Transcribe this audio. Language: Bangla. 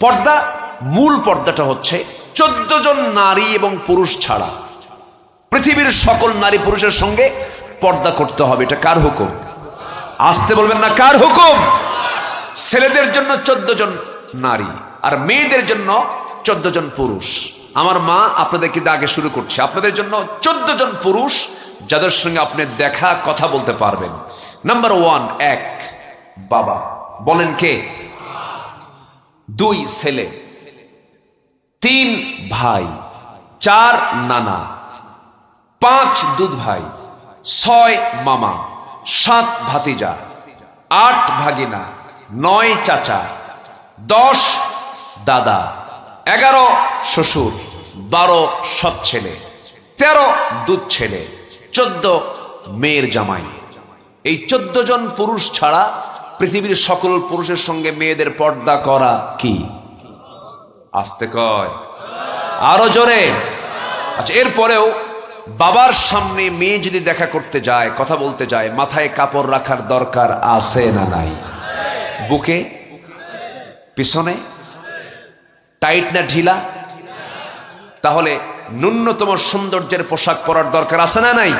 পর্দা, মূল পর্দাটা হচ্ছে চোদ্দ জন নারী এবং পুরুষ ছাড়া। পৃথিবীর সকল নারী পুরুষের সঙ্গে পর্দা করতে হবে, এটা কার হুকুম? আসতে বলবেন না, কার হুকুম? ছেলেদের জন্য চোদ্দ জন নারী আর মেয়েদের জন্য চোদ্দ জন পুরুষ। আমার মা আপনাদেরকে দিয়ে আগে শুরু করছে। আপনাদের জন্য চোদ্দ জন পুরুষ যাদের সঙ্গে আপনি দেখা, কথা বলতে পারবেন। নাম্বার ওয়ান এক, বাবা। বলেন কে? দুই ছেলে, তিন ভাই, চার নানা, পাঁচ দুধ ভাই, ছয় মামা, সাত ভাতিজা, আট ভাগিনা, নয় চাচা, দশ দাদা, এগারো শ্বশুর, বারো সৎ ছেলে, তেরো দুধ ছেলে, চোদ্দ মেয়ের জামাই। এই চোদ্দ জন পুরুষ ছাড়া পৃথিবীর সকল পুরুষের সঙ্গে মেয়েদের পর্দা করা কি? আসতে কয়। আরও জোরে। আচ্ছা এরপরেও বাবার সামনে মেয়ে যদি দেখা করতে যায়, কথা বলতে যায়, মাথায় কাপড় রাখার দরকার আছে না নাই? বুকে? পিছনে? টাইট না ঢিলা? তাহলে ন্যূনতম সৌন্দর্যের পোশাক পরার দরকার আছে না নাই?